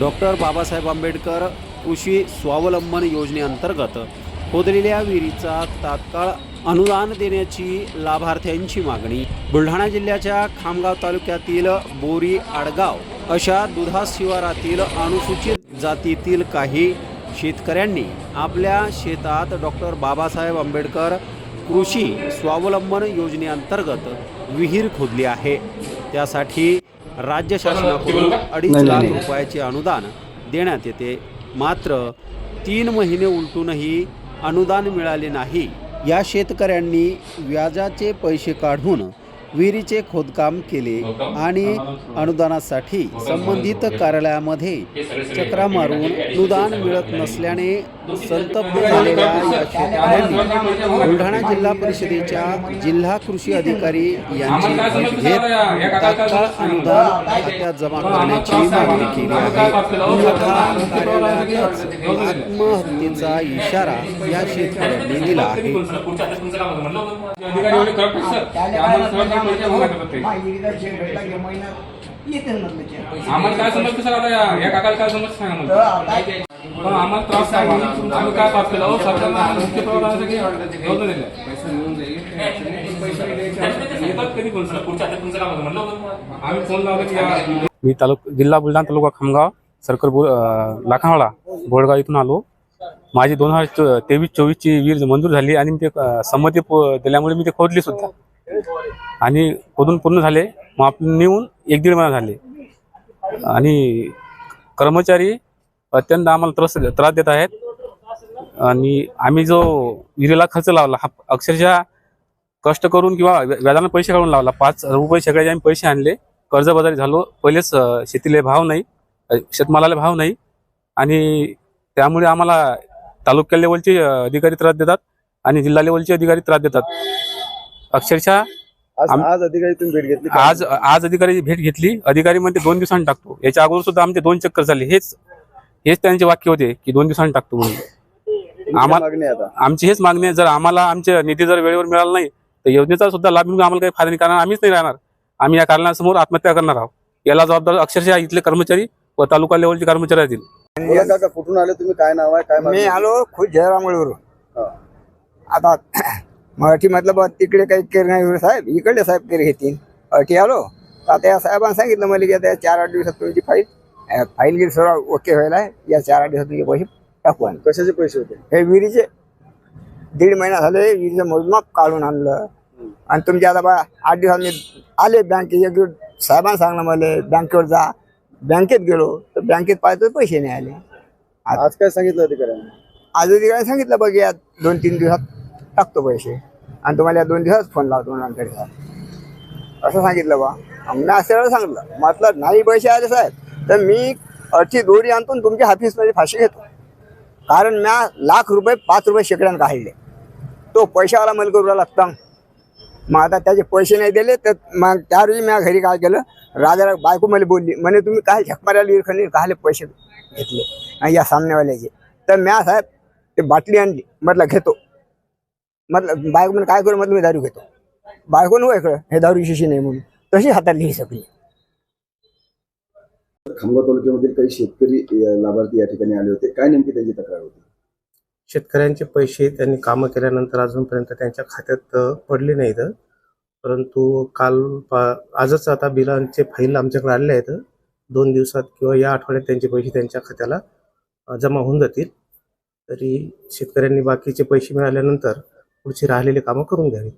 Doctor Babasaheb Ambedkar कृषी स्वावलंबन योजनेअंतर्गत खोदलेल्या विहिरीचा तात्काळ अनुदान देण्याची लाभार्थ्यांची मागणी. बुलढाणा जिल्ह्याच्या खामगाव तालुक्यातील बोरी आडगाव अशा दुधास शिवारातील अनुसूचित जातीतील काही शेतकऱ्यांनी आपल्या शेतात डॉक्टर बाबासाहेब आंबेडकर कृषी स्वावलंबन योजनेअंतर्गत विहीर खोदली आहे. त्यासाठी राज्य शासनाकडून अडीच लाख रुपयाचे अनुदान देण्यात येते. मात्र तीन महिने उलटूनही अनुदान मिळाले नाही. या शेतकऱ्यांनी व्याजाचे पैसे काढून विहिरीचे खोदकाम केले आणि अनुदानासाठी संबंधित कार्यालयामध्ये चक्रा मारून अनुदान मिळत नसल्याने संतप्त झालेल्या या शेतकऱ्यांनी बुलढाणा जिल्हा परिषदेच्या जिल्हा कृषी अधिकारी यांची भेट घेत तात्काळ अनुदान खात्यात जमा करण्याची मागणी केली आहे. आत्महत्येचा इशारा या शेतकऱ्यांनी दिला आहे. आम्हाला काय समजतं सर आता या- काकाला काय समजतं सांगा पण आम्हाला त्रास काय आम्ही काय पास केलं? सरकारनं मुख्य. आम्ही फोन लावला या मी तालुक जिल्हा बुलढाणा तालुका खामगाव सर्कल बो अं, लाखावाडा बोडगाव इथून आलो. माझी दोन हजार चो तेवीस चोवीसची वीर मंजूर झाली आणि मी ते संमती पो- दिल्यामुळे मी ते खोदली सुद्धा. आणि खोदून पूर्ण झाले. मग आपण नेऊन एक दीड महिना झाले. आणि कर्मचारी अत्यंत आम्हाला त्रास त्रास देत आहेत. आणि आम्ही जो विहिरीला खर्च लावला हा अक्षरशः कष्ट करून किंवा व्याजाने व्याजानं पैसे काढून लावला. पाच रुपये सगळ्याचे आम्ही पैसे आणले. कर्जबाजारी झालो. पहिलेच शेतीला भाव नाही. शेतमालाला भाव नाही. आणि त्यामुळे आम्हाला तालुक्या लेवलचे अधिकारी त्रास देतात आणि जिल्हा लेवलचे अधिकारी त्रास देतात. अक्षरशः आज आम- आज अधिकारी तुम्ही भेट घेतली का? आज आज अधिकारी भेट घेतली. अधिकारी म्हणते दोन दिवसांनी टाकतो. याच्या अगोदर सुद्धा आमचे दोन चक्कर झाले. हेच हेच त्यांचे वाक्य होते की दोन दिवसांनी टाकतो म्हणून. तुमची आम्हा- मागणी आहे आता. आमची हेच मागणी आहे. जर आम्हाला आमचे निधी जर वेळेवर मिळाला नाही तर योजनेचा सुद्धा लाभ घेऊन आम्हाला काही फायदा नाही कारण आम्हीच नाही राहणार. आम्ही या कारणासमोर आत्महत्या करणार आहोत. याला जबाबदार अक्षरशः इथले कर्मचारी व तालुका लेवलचे कर्मचारी असतील बोला काका कुठून आले तुम्ही? काय नाव आहे? काय मी मागणी? आलो खुद जयरामगडवरून हा. आता मराठी मधलं बा तिकडे काही केर नाही साहेब इकडे साहेब केर घेतील. अटी आलो. तर आता या साहेबांनी सांगितलं मला की आता चार आठ दिवसात तुमची फाईल फाईल गिर सर्व ओके व्हायला आहे. या चार आठ दिवसात तुमचे पैसे टाकू. कशाचे पैसे होते? हे विहिरीचे दीड महिना झाले विहिरीचं मोजमाप काढून आणलं. आणि तुमचे आता बा आठ दिवसात मी आले बँकेत एक दिवस साहेबांना सांगलं मला बँकेवर जा. बँकेत गेलो तर बँकेत पाहिजे तर पैसे नाही आले. आज काय सांगितलं अधिकाऱ्यांनी? आज काय सांगितलं बघ या दोन तीन दिवसात टाकतो पैसे. आणि तुम्हाला या दोन दिवसात फोन लावतो नंतर असं सांगितलं बा. आम्ही असं सांगितलं. म्हटलं नाही पैसे आले साहेब तर मी अडची दोरी आणतो तुमच्या ऑफिसमध्ये फाशी घेतो. कारण म्या लाख रुपये पाच रुपये शेकड्यानं काढले. तो पैशावाला मला करू लागता मग आता त्याचे पैसे नाही दिले तर मग त्यावेळी म्या घरी काय केलं? राजाला बायको मला बोलली म्हणे तुम्ही काय झकमाऱ्याला इरखणी कायले पैसे घेतले? आणि या सामनेवाल्याचे तर म्या साहेब ते बाटली आणली. म्हटलं घेतो. म्हटलं बायको म्हणे काय करू? म्हटलं मी दारू घेतो. बायको इकडं हे दारू शिशी नाही म्हणून. तशी हातातली ही सगळी. खामगाव तालुक्यामधील काही शेतकरी अ, लाभार्थी या ठिकाणी आले होते. काय नेमकी त्यांची तक्रार होती? शेतकऱ्यांचे पैसे त्यांनी कामं केल्यानंतर अजूनपर्यंत त्यांच्या खात्यात अ, पडले नाहीत. परंतु काल पा- आजच आता बिलांचे फाईल आमच्याकडे आलेले आहेत. दोन दिवसात किंवा या आठवड्यात त्यांचे पैसे त्यांच्या खात्याला अ, जमा होऊन जातील. तरी शेतकऱ्यांनी बाकीचे पैसे मिळाल्यानंतर पुढची राहिलेली कामं करून घ्यावीत.